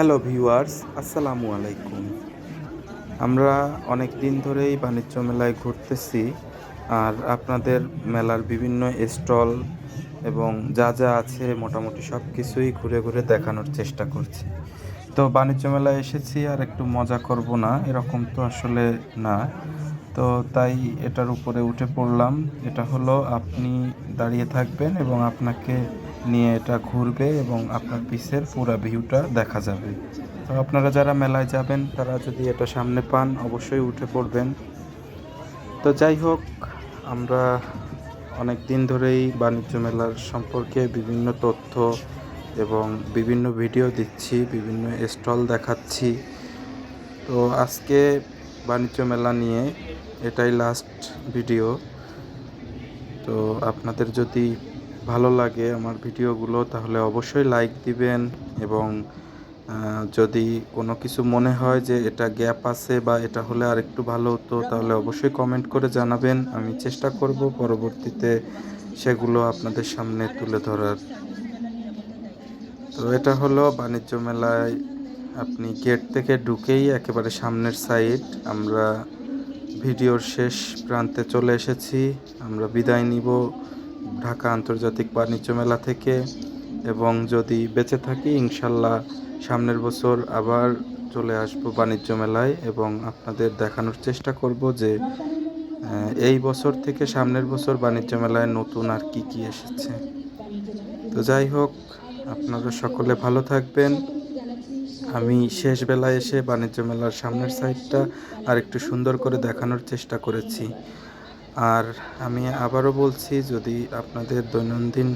Hello viewers আসসালামু আলাইকুম আমরা অনেক দিন ধরেই বাণিজ্য মেলায় ঘুরতেছি আর আপনাদের মেলার বিভিন্ন স্টল এবং যা যা আছে মোটামুটি সব কিছুই ঘুরে ঘুরে দেখানোর চেষ্টা করছি। তো বাণিজ্য মেলায় এসেছি আর একটু মজা করব না, এরকম তো আসলে না। তো তাই এটার উপরে উঠে পড়লাম। এটা হলো আপনি দাঁড়িয়ে থাকবেন এবং আপনাকে নিয়ে এটা ঘুরবে এবং আপনার পিসের পুরো ভিউটা দেখা যাবে। তো আপনারা যারা মেলায় যাবেন, তারা যদি এটা সামনে পান, অবশ্যই উঠে পড়বেন। তো যাই হোক, আমরা অনেক দিন ধরেই বাণিজ্য মেলার সম্পর্কে বিভিন্ন তথ্য এবং বিভিন্ন ভিডিও দিচ্ছি, বিভিন্ন স্টল দেখাচ্ছি। তো আজকে বাণিজ্য মেলা নিয়ে এটাই লাস্ট ভিডিও তো আপনাদের যদি ভালো লাগে আমার ভিডিওগুলো, তাহলে অবশ্যই লাইক দিবেন এবং যদি কোনো কিছু মনে হয় যে এটা গ্যাপ আছে বা এটা হলে আর একটু ভালো হতো, তাহলে অবশ্যই কমেন্ট করে জানাবেন। আমি চেষ্টা করব পরবর্তীতে সেগুলো আপনাদের সামনে তুলে ধরার। তো এটা হলো বাণিজ্য মেলায় আপনি গেট থেকে ঢুকেই একেবারে সামনের সাইড আমরা ভিডিওর শেষ প্রান্তে চলে এসেছি। আমরা বিদায় নিব। ঢাকা আন্তর্জাতিক বাণিজ্য মেলা থেকে। এবং যদি বেঁচে থাকি, ইনশাল্লাহ সামনের বছর আবার চলে আসব বাণিজ্য মেলায় এবং আপনাদের দেখানোর চেষ্টা করব যে এই বছর থেকে সামনের বছর বাণিজ্য মেলায় নতুন আর কি কি এসেছে। তো যাই হোক, আপনারা সকলে ভালো থাকবেন। আমি শেষ বেলায় এসে বাণিজ্য মেলার সামনের সাইডটা আর একটু সুন্দর করে দেখানোর চেষ্টা করেছি। আর আমি আবারও বলছি, যদি আপনাদের দৈনন্দিন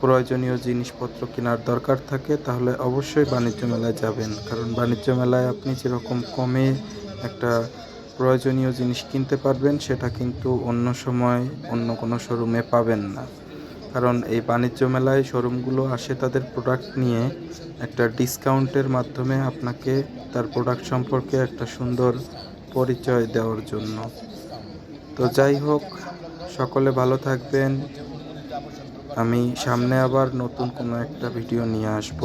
প্রয়োজনীয় জিনিসপত্র কেনার দরকার থাকে, তাহলে অবশ্যই বাণিজ্য মেলায় যাবেন। কারণ বাণিজ্য মেলায় আপনি যেরকম কমে একটা প্রয়োজনীয় জিনিস কিনতে পারবেন, সেটা কিন্তু অন্য সময় অন্য কোনো শোরুমে পাবেন না। কারণ এই বাণিজ্য মেলায় শোরুমগুলো আসে তাদের প্রোডাক্ট নিয়ে, একটা ডিসকাউন্টের মাধ্যমে আপনাকে তার প্রোডাক্ট সম্পর্কে একটা সুন্দর পরিচয় দেওয়ার জন্য। তো যাই হোক, সকলে ভালো থাকবেন। আমি সামনে আবার নতুন কোনো একটা ভিডিও নিয়ে আসব।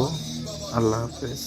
আল্লাহ হাফেজ।